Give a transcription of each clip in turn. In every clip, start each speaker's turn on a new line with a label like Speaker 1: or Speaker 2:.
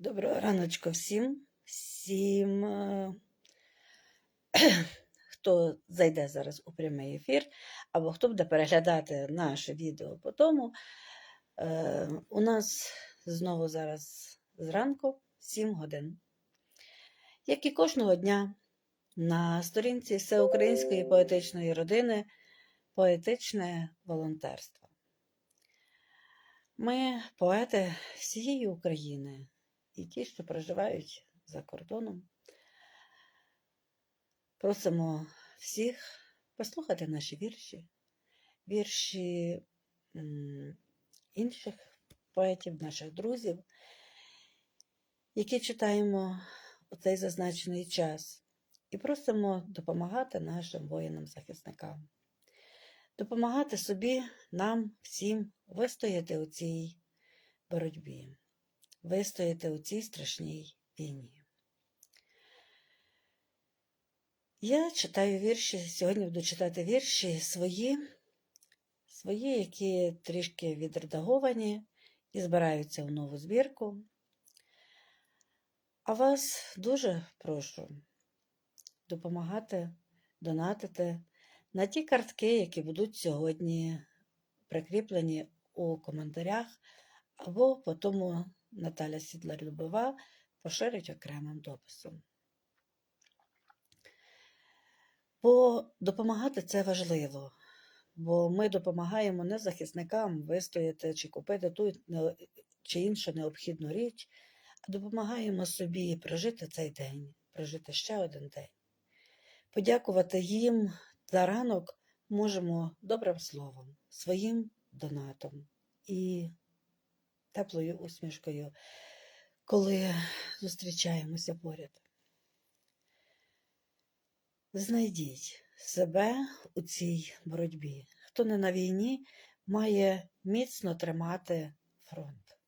Speaker 1: Доброго раночку всім, всім, е, хто зайде зараз у прямий ефір, або хто буде переглядати наше відео по тому. Е, у нас знову зараз зранку 7 годин. Як і кожного дня на сторінці Всеукраїнської поетичної родини поетичне волонтерство. Ми поети всієї України і ті, що проживають за кордоном. Просимо всіх послухати наші вірші, вірші інших поетів, наших друзів, які читаємо у цей зазначений час, і просимо допомагати нашим воїнам-захисникам, допомагати собі, нам, всім вистояти у цій боротьбі вистояти у цій страшній війні. Я читаю вірші, сьогодні буду читати вірші свої, свої, які трішки відредаговані і збираються в нову збірку. А вас дуже прошу допомагати, донатити на ті картки, які будуть сьогодні прикріплені у коментарях, або по тому Наталя Сідлар-Любова поширить окремим дописом. Бо допомагати це важливо, бо ми допомагаємо не захисникам вистояти чи купити ту чи іншу необхідну річ, а допомагаємо собі прожити цей день, прожити ще один день. Подякувати їм за ранок можемо добрим словом, своїм донатом і теплою усмішкою, коли зустрічаємося поряд. Знайдіть себе у цій боротьбі. Хто не на війні, має міцно тримати фронт.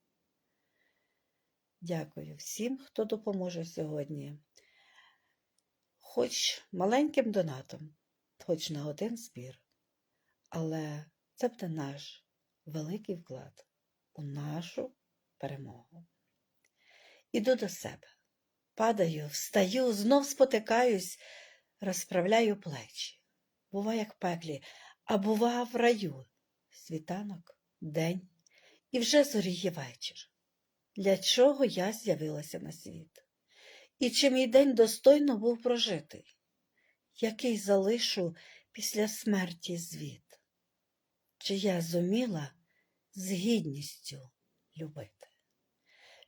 Speaker 1: Дякую всім, хто допоможе сьогодні. Хоч маленьким донатом, хоч на один збір, але це буде наш великий вклад у нашу перемогу. Іду до себе, падаю, встаю, знов спотикаюсь, розправляю плечі. Бува, як пеклі, а бува в раю. Світанок, день і вже зоріє вечір. Для чого я з'явилася на світ? І чи мій день достойно був прожитий? Який залишу після смерті звіт? Чи я зуміла з гідністю любити.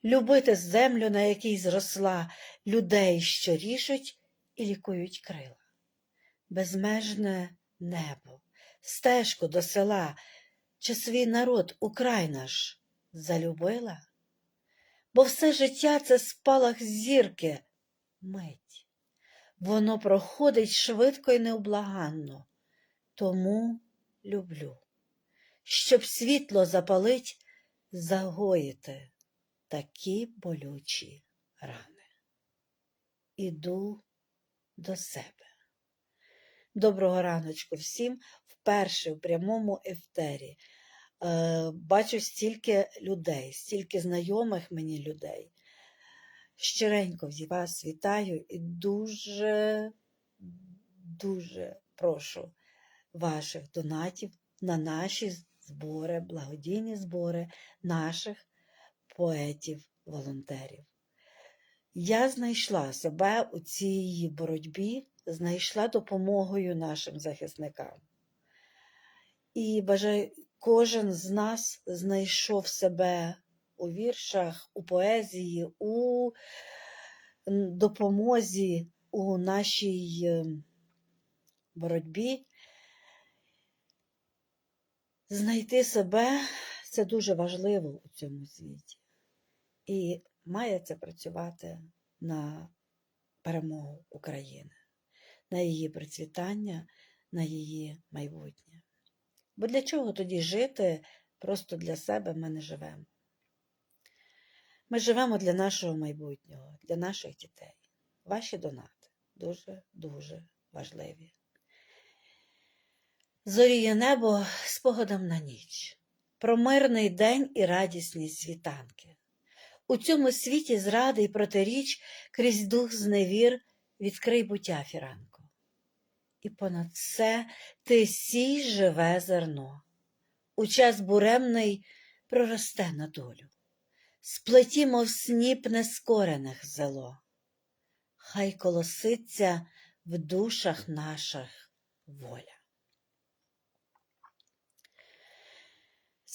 Speaker 1: Любити землю, на якій зросла, людей, що ріжуть і лікують крила, безмежне небо, стежку до села, чи свій народ Украй наш залюбила? Бо все життя це спалах зірки, мить. Воно проходить швидко і необлаганно, тому люблю щоб світло запалить, загоїти такі болючі рани. Іду до себе. Доброго раночку всім вперше в прямому ефтері. Е, бачу стільки людей, стільки знайомих мені людей. Щиренько вас вітаю і дуже, дуже прошу ваших донатів на наші збори, благодійні збори наших поетів-волонтерів. Я знайшла себе у цій боротьбі, знайшла допомогою нашим захисникам. І бажаю, кожен з нас знайшов себе у віршах, у поезії, у допомозі у нашій ем, боротьбі. Знайти себе це дуже важливо у цьому світі. І має це працювати на перемогу України, на її процвітання, на її майбутнє. Бо для чого тоді жити просто для себе ми не живемо? Ми живемо для нашого майбутнього, для наших дітей. Ваші донати дуже-дуже важливі. Зоріє небо спогадом на ніч, про мирний день і радісні світанки. У цьому світі зради й протиріч крізь дух зневір відкрий буття фіранко. І понад все ти сій живе зерно. У час буремний проросте на долю. Сплеті, мов сніп нескорених зело. Хай колоситься в душах наших воля.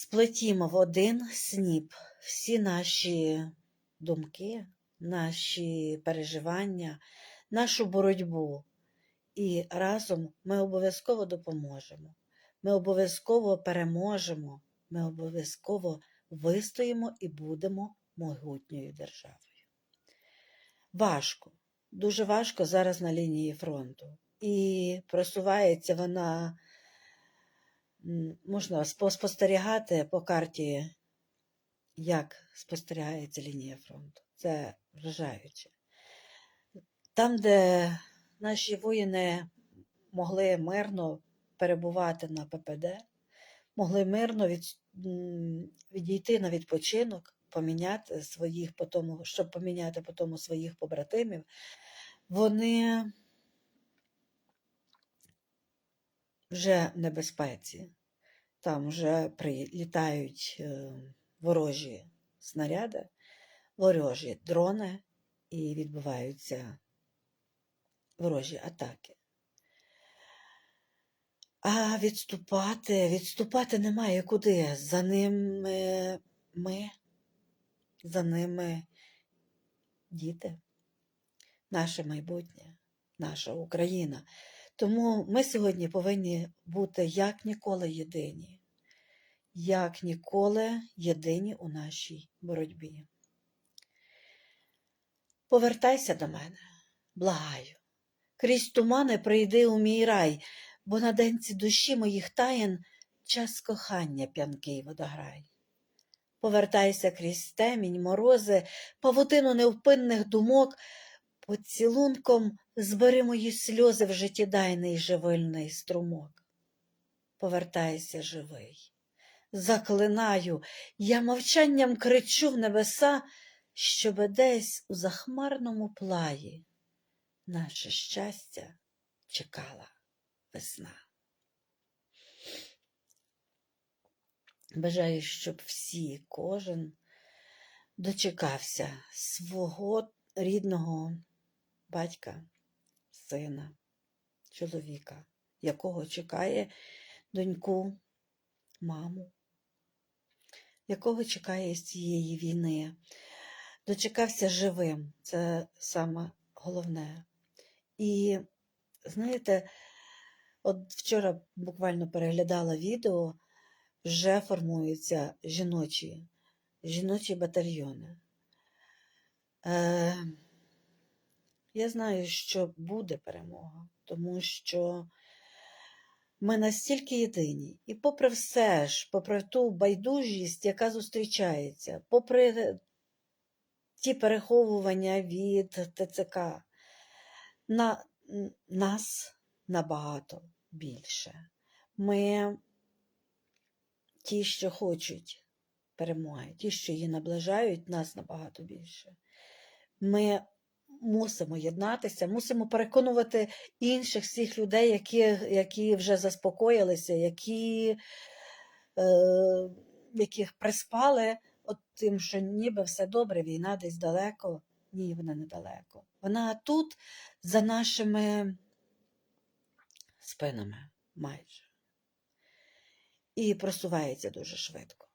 Speaker 1: Сплетімо в один сніп всі наші думки, наші переживання, нашу боротьбу, і разом ми обов'язково допоможемо. Ми обов'язково переможемо, ми обов'язково вистоїмо і будемо могутньою державою. Важко, дуже важко зараз на лінії фронту. І просувається вона, можна спо- спостерігати по карті, як спостерігається лінія фронту. Це вражаюче. Там, де наші воїни могли мирно перебувати на ППД, могли мирно від, відійти на відпочинок, поміняти своїх по тому, щоб поміняти по своїх побратимів, вони вже в небезпеці. Там вже прилітають е, ворожі снаряди, ворожі дрони і відбуваються ворожі атаки. А відступати, відступати немає куди. За ними ми, за ними діти, наше майбутнє, наша Україна. Тому ми сьогодні повинні бути як ніколи єдині, як ніколи єдині у нашій боротьбі. Повертайся до мене, благаю. Крізь тумани прийди у мій рай, бо на денці душі моїх таєн час кохання п'янкий водограй. Повертайся крізь темінь, морози, павутину невпинних думок, поцілунком збери мої сльози в життєдайний живильний струмок. Повертайся живий. Заклинаю, я мовчанням кричу в небеса, щоби десь у захмарному плаї наше щастя чекала весна. Бажаю, щоб всі, кожен дочекався свого рідного батька, сина, чоловіка, якого чекає доньку, маму, якого чекає з цієї війни. Дочекався живим, це саме головне. І знаєте, от вчора буквально переглядала відео, вже формуються жіночі, жіночі батальйони. Е, я знаю, що буде перемога, тому що ми настільки єдині. І попри все ж, попри ту байдужість, яка зустрічається, попри ті переховування від ТЦК, на нас набагато більше. Ми ті, що хочуть перемоги, ті, що її наближають, нас набагато більше. Ми мусимо єднатися, мусимо переконувати інших всіх людей, які, які вже заспокоїлися, які, е, яких приспали от тим, що ніби все добре, війна десь далеко. Ні, вона недалеко. Вона тут за нашими спинами майже. І просувається дуже швидко.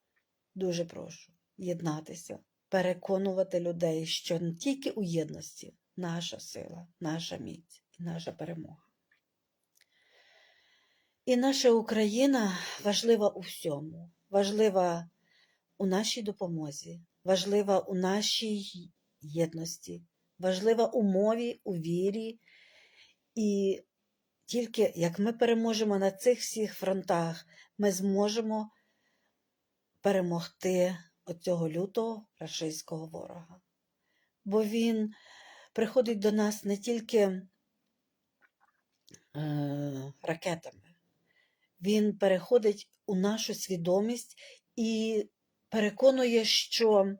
Speaker 1: Дуже прошу єднатися, переконувати людей, що тільки у єдності наша сила, наша міць і наша перемога. І наша Україна важлива у всьому, важлива у нашій допомозі, важлива у нашій єдності, важлива у мові, у вірі. І тільки як ми переможемо на цих всіх фронтах, ми зможемо перемогти оцього лютого рашистського ворога. Бо він приходить до нас не тільки е, ракетами, він переходить у нашу свідомість і переконує, що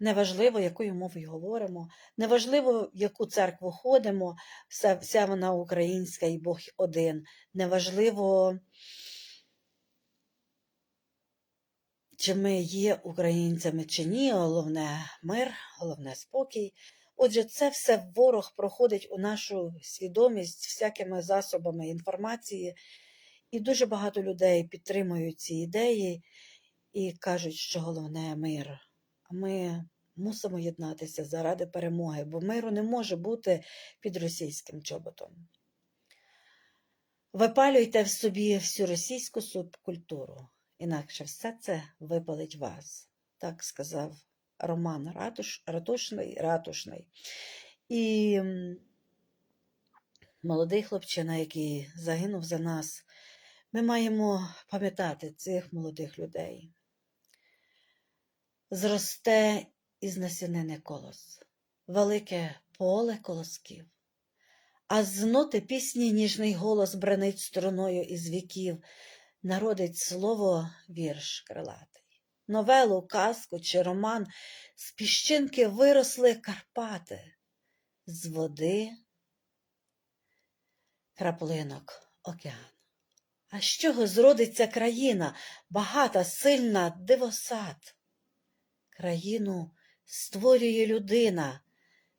Speaker 1: Неважливо, якою мовою говоримо, неважливо, в яку церкву ходимо, вся, вся вона українська і Бог один. Неважливо, чи ми є українцями чи ні, головне мир, головне спокій. Отже, це все ворог проходить у нашу свідомість всякими засобами інформації, і дуже багато людей підтримують ці ідеї і кажуть, що головне мир. Ми мусимо єднатися заради перемоги, бо миру не може бути під російським чоботом. Випалюйте в собі всю російську субкультуру, інакше все це випалить вас, так сказав Роман Ратуш, Ратушний, Ратушний. І молодий хлопчина, який загинув за нас, ми маємо пам'ятати цих молодих людей. Зросте із насінини колос, велике поле колосків, а з ноти пісні ніжний голос бранить струною із віків, народить слово вірш крилатий. Новелу, казку чи роман з піщинки виросли Карпати, з води краплинок океан. А з чого зродиться країна, багата, сильна, дивосад? Країну створює людина,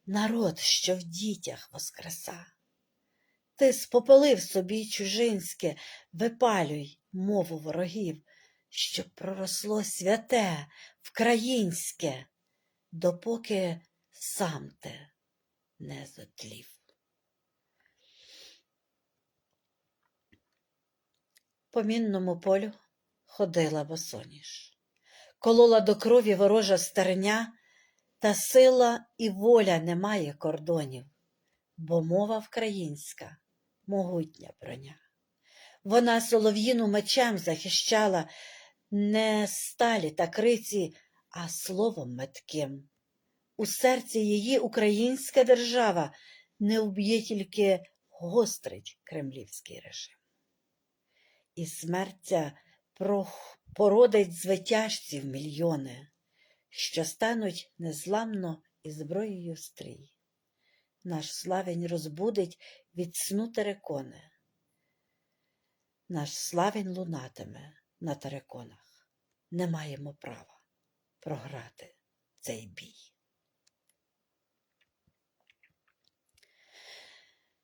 Speaker 1: народ, що в дітях воскреса. Ти спопелив собі чужинське, випалюй мову ворогів, щоб проросло святе, вкраїнське, допоки сам ти не зотлів. По мінному полю ходила босоніж, колола до крові ворожа стариня, та сила і воля не має кордонів, бо мова вкраїнська, могутня броня. Вона солов'їну мечем захищала не сталі та криці, а словом метким. У серці її українська держава не вб'є тільки гострить кремлівський режим. І смертя породить звитяжців мільйони, що стануть незламно і зброєю стрій. Наш славень розбудить від сну терекони. Наш славень лунатиме на тереконах. Не маємо права програти цей бій.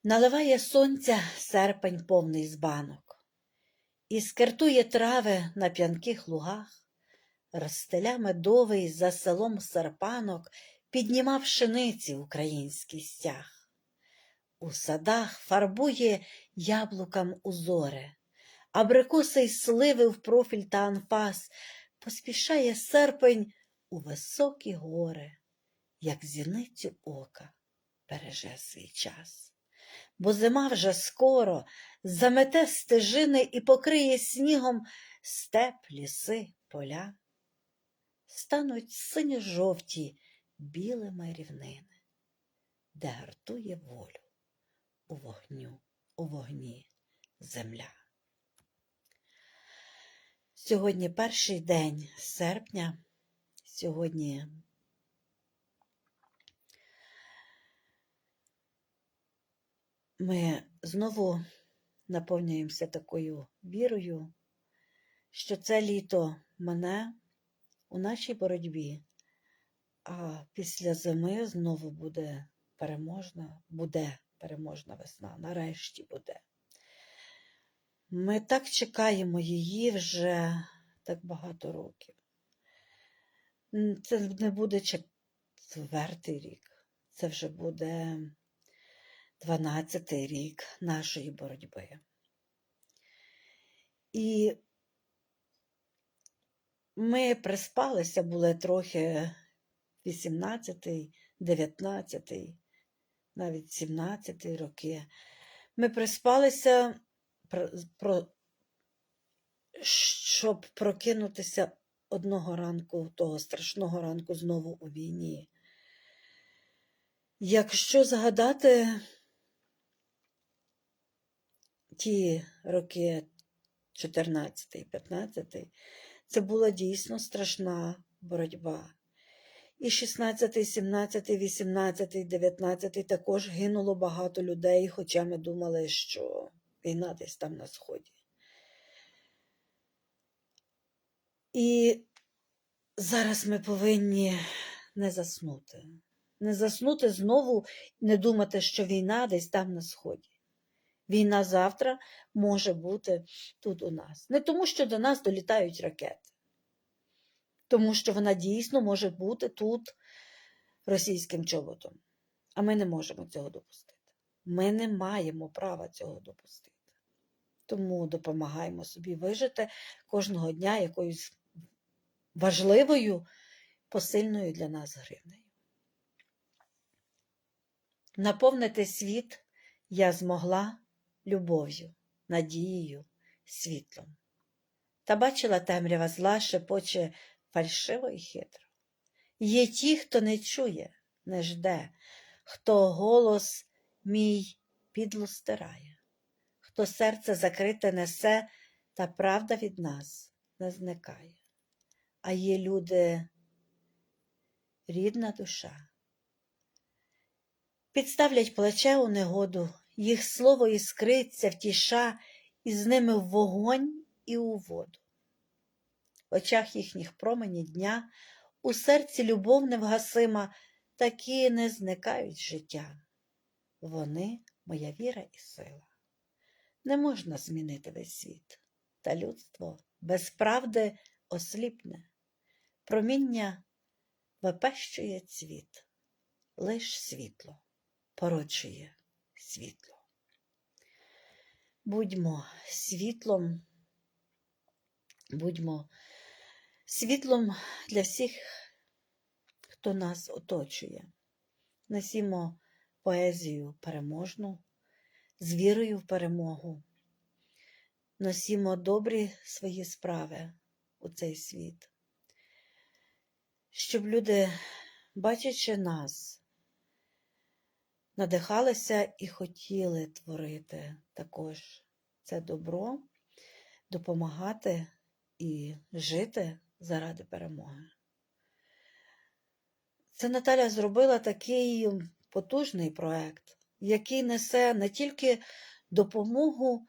Speaker 1: Наливає сонця серпень повний збанок, і скертує трави на п'янких лугах, розстеля медовий за селом серпанок піднімав пшениці український стяг. У садах фарбує яблукам узори, абрикоси й сливи в профіль та анфас, поспішає серпень у високі гори, як зіницю ока береже свій час бо зима вже скоро замете стежини і покриє снігом степ, ліси, поля. Стануть синьо-жовті білими рівнини, де гартує волю у вогню, у вогні земля. Сьогодні перший день серпня, сьогодні ми знову наповнюємося такою вірою, що це літо мене у нашій боротьбі, а після зими знову буде переможна, буде переможна весна, нарешті буде. Ми так чекаємо її вже так багато років. Це не буде четвертий рік, це вже буде 12-й рік нашої боротьби. І ми приспалися були трохи 18-й, 19-й, навіть 17-й роки. Ми приспалися, щоб прокинутися одного ранку, того страшного ранку знову у війні. Якщо згадати ті роки 14-15, це була дійсно страшна боротьба. І 16, 17, 18, 19 також гинуло багато людей, хоча ми думали, що війна десь там на сході. І зараз ми повинні не заснути. Не заснути знову, не думати, що війна десь там на сході. Війна завтра може бути тут у нас. Не тому, що до нас долітають ракети, тому що вона дійсно може бути тут російським чоботом. А ми не можемо цього допустити. Ми не маємо права цього допустити. Тому допомагаємо собі вижити кожного дня якоюсь важливою, посильною для нас гривнею. Наповнити світ я змогла любов'ю, надією, світлом. Та бачила темрява зла шепоче фальшиво і хитро. Є ті, хто не чує, не жде, хто голос мій підло стирає, хто серце закрите несе, та правда від нас не зникає. А є люди, рідна душа. Підставлять плече у негоду, їх слово іскриться, втіша, і з ними в вогонь і у воду. Очах їхніх промені дня, у серці любов невгасима, такі не зникають життя. Вони моя віра і сила. Не можна змінити весь світ, та людство без правди осліпне. Проміння випещує цвіт, лиш світло породжує світло. Будьмо світлом, будьмо світлом для всіх, хто нас оточує. Несімо поезію переможну, з вірою в перемогу. Носімо добрі свої справи у цей світ, щоб люди, бачачи нас, надихалися і хотіли творити також це добро, допомагати і жити заради перемоги. Це Наталя зробила такий потужний проект, який несе не тільки допомогу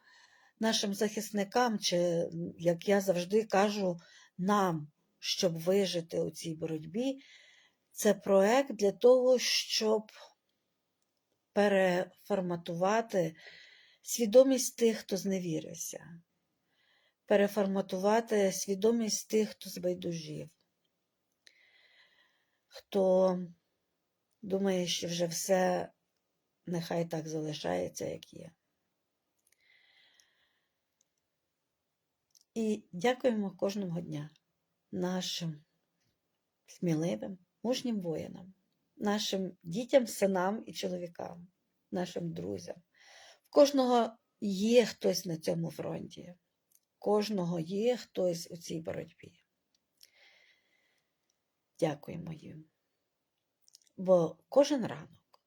Speaker 1: нашим захисникам, чи, як я завжди кажу, нам, щоб вижити у цій боротьбі. Це проект для того, щоб переформатувати свідомість тих, хто зневірився, переформатувати свідомість тих, хто збайдужів, хто думає, що вже все нехай так залишається, як є. І дякуємо кожного дня нашим сміливим, мужнім воїнам нашим дітям, синам і чоловікам, нашим друзям. В кожного є хтось на цьому фронті, кожного є хтось у цій боротьбі. Дякуємо їм. Бо кожен ранок,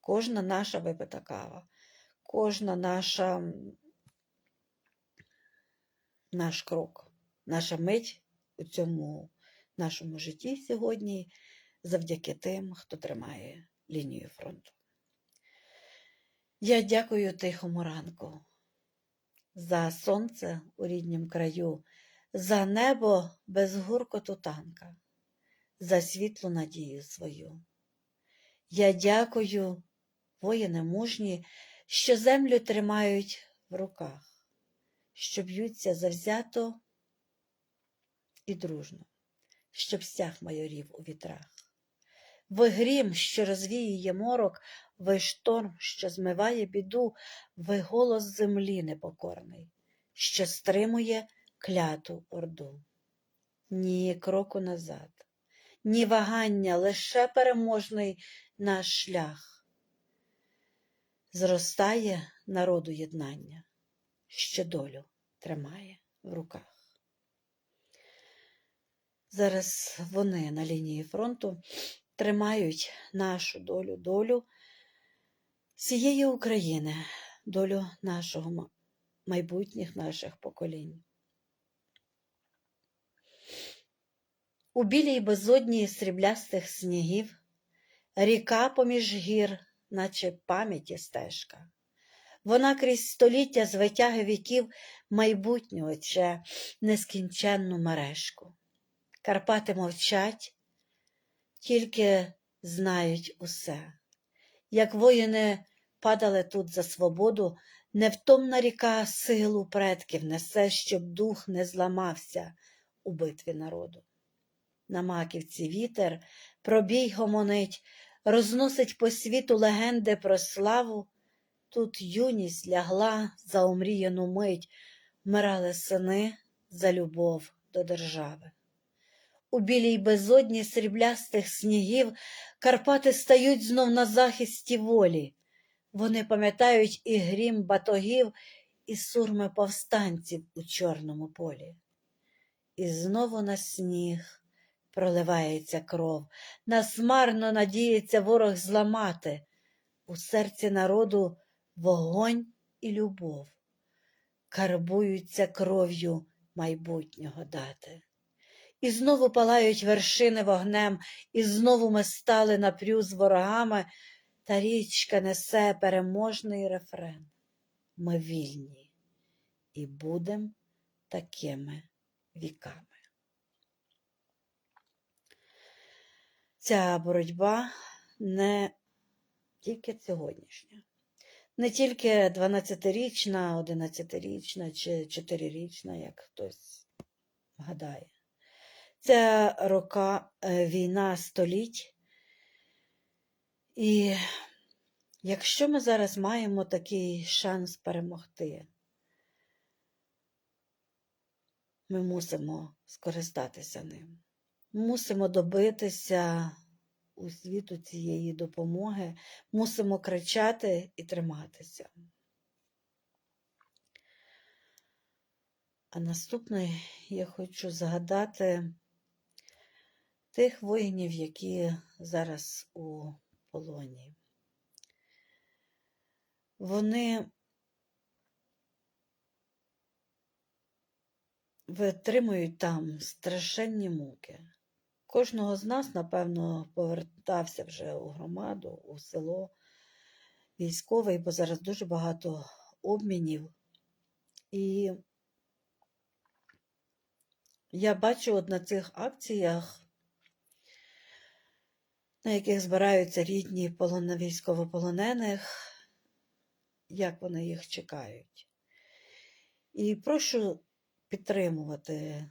Speaker 1: кожна наша випита кава, кожна наша наш крок, наша мить у цьому нашому житті сьогодні завдяки тим, хто тримає лінію фронту. Я дякую тихому ранку за сонце у ріднім краю, за небо без гуркоту танка, за світлу надію свою. Я дякую, воїни мужні, що землю тримають в руках, що б'ються завзято і дружно, щоб стяг майорів у вітрах. Ви грім, що розвіює морок, ви шторм, що змиває біду, ви голос землі непокорний, що стримує кляту орду. Ні кроку назад, ні вагання, лише переможний наш шлях. Зростає народу єднання, що долю тримає в руках. Зараз вони на лінії фронту тримають нашу долю, долю всієї України, долю нашого майбутніх наших поколінь. У білій безодні сріблястих снігів, ріка поміж гір, наче пам'яті стежка. Вона крізь століття з витяги віків майбутнього че нескінченну мережку. Карпати мовчать, тільки знають усе. Як воїни падали тут за свободу, невтомна ріка силу предків несе, щоб дух не зламався у битві народу. На маківці вітер пробій гомонить, розносить по світу легенди про славу. Тут юність лягла за омріяну мить, вмирали сини за любов до держави. У білій безодні сріблястих снігів Карпати стають знов на захисті волі. Вони пам'ятають і грім батогів, і сурми повстанців у чорному полі. І знову на сніг проливається кров, нас марно надіється ворог зламати. У серці народу вогонь і любов, карбуються кров'ю майбутнього дати. І знову палають вершини вогнем, і знову ми стали напрю з ворогами, та річка несе переможний рефрен. Ми вільні і будем такими віками. Ця боротьба не тільки сьогоднішня, не тільки 12-річна, 11-річна чи 4-річна, як хтось гадає. Це рока е, війна століть. І якщо ми зараз маємо такий шанс перемогти, ми мусимо скористатися ним. Мусимо добитися у світу цієї допомоги, мусимо кричати і триматися. А наступне я хочу згадати тих воїнів, які зараз у полоні. Вони витримують там страшенні муки. Кожного з нас, напевно, повертався вже у громаду, у село військовий, бо зараз дуже багато обмінів. І я бачу от на цих акціях, на яких збираються рідні полон... військовополонених, як вони їх чекають. І прошу підтримувати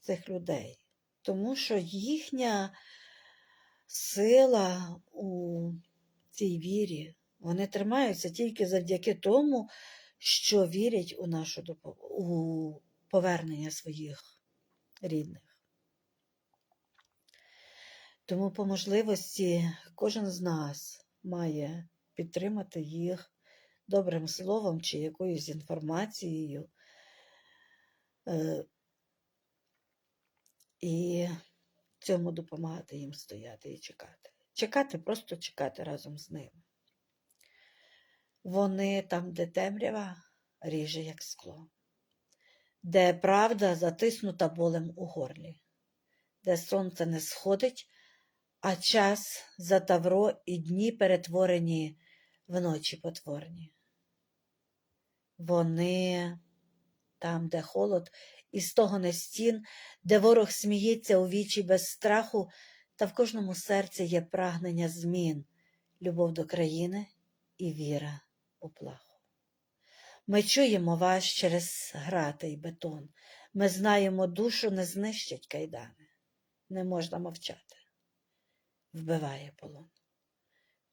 Speaker 1: цих людей, тому що їхня сила у цій вірі, вони тримаються тільки завдяки тому, що вірять у нашу у повернення своїх рідних. Тому по можливості кожен з нас має підтримати їх добрим словом чи якоюсь інформацією. Е, І цьому допомагати їм стояти і чекати. Чекати, просто чекати разом з ними. Вони там, де темрява, ріже, як скло, де правда затиснута болем у горлі, де сонце не сходить, а час за тавро і дні перетворені в ночі потворні. Вони там, де холод і стогоне стін, де ворог сміється у вічі без страху, та в кожному серці є прагнення змін, любов до країни і віра у плаху. Ми чуємо вас через грати й бетон. Ми знаємо, душу не знищать кайдани. Не можна мовчати. Вбиває полон.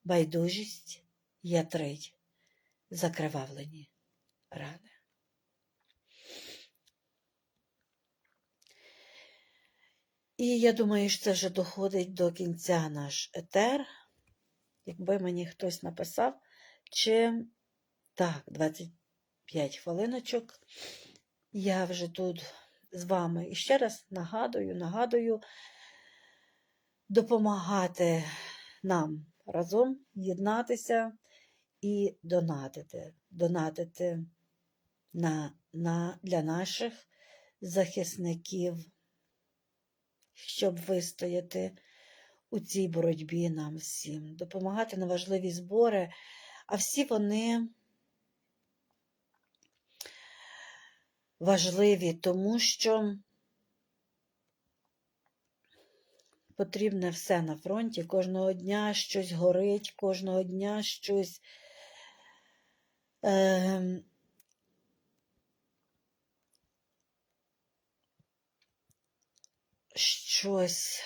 Speaker 1: Байдужість ятрить закривавлені рани. І я думаю, що це вже доходить до кінця наш етер. Якби мені хтось написав, чи так, 25 хвилиночок. Я вже тут з вами. І ще раз нагадую, нагадую, допомагати нам разом єднатися і донатити. Донатити на, на, для наших захисників щоб вистояти у цій боротьбі нам всім, допомагати на важливі збори, а всі вони важливі, тому що потрібне все на фронті. Кожного дня щось горить, кожного дня щось. Е, щось.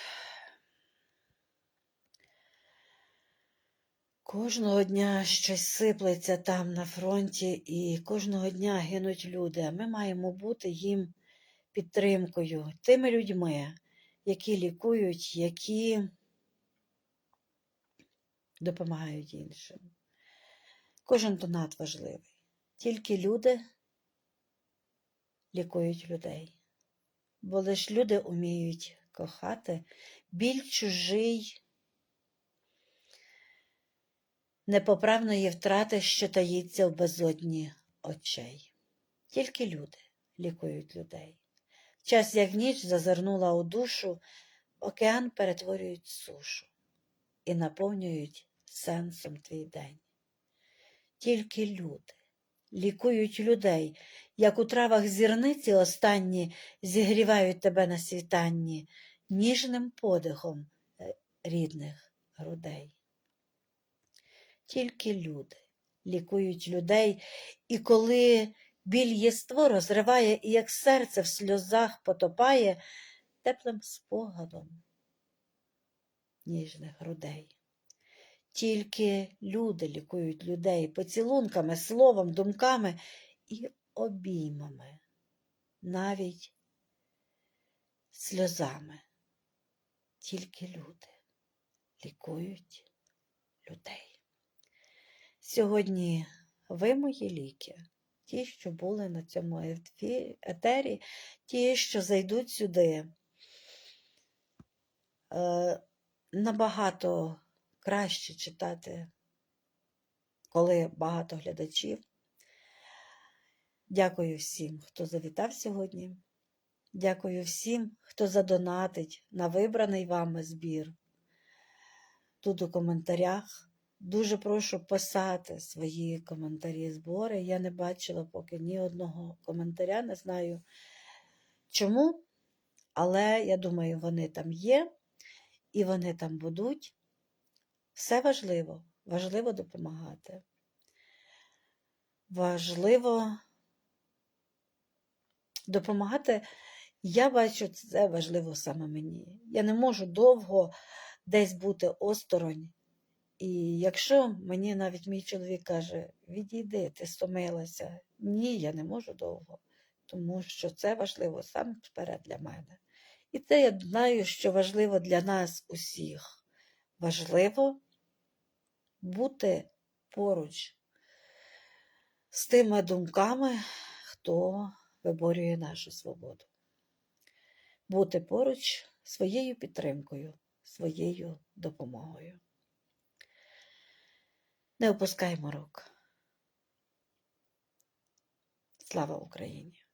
Speaker 1: Кожного дня щось сиплеться там на фронті, і кожного дня гинуть люди. Ми маємо бути їм підтримкою, тими людьми, які лікують, які допомагають іншим. Кожен донат важливий. Тільки люди лікують людей. Бо лиш люди вміють кохати біль чужий непоправної втрати, що таїться в безодні очей. Тільки люди лікують людей. Час, як ніч зазирнула у душу, океан перетворюють сушу і наповнюють сенсом твій день. Тільки люди лікують людей, як у травах зірниці останні зігрівають тебе на світанні ніжним подихом е, рідних грудей. Тільки люди лікують людей, і коли біль єство розриває, і як серце в сльозах потопає теплим спогадом ніжних грудей. Тільки люди лікують людей поцілунками, словом, думками і обіймами, навіть сльозами. Тільки люди лікують людей. Сьогодні ви мої ліки, ті, що були на цьому етері, ті, що зайдуть сюди. Е, набагато краще читати, коли багато глядачів. Дякую всім, хто завітав сьогодні. Дякую всім, хто задонатить на вибраний вами збір. Тут у коментарях. Дуже прошу писати свої коментарі збори. Я не бачила поки ні одного коментаря, не знаю чому, але я думаю, вони там є і вони там будуть. Все важливо, важливо допомагати. Важливо допомагати. Я бачу, це важливо саме мені. Я не можу довго десь бути осторонь. І якщо мені навіть мій чоловік каже, відійди, ти стомилася. Ні, я не можу довго, тому що це важливо саме вперед для мене. І це я знаю, що важливо для нас усіх. Важливо бути поруч з тими думками, хто виборює нашу свободу. Бути поруч своєю підтримкою, своєю допомогою. Не опускаймо рук. Слава Україні!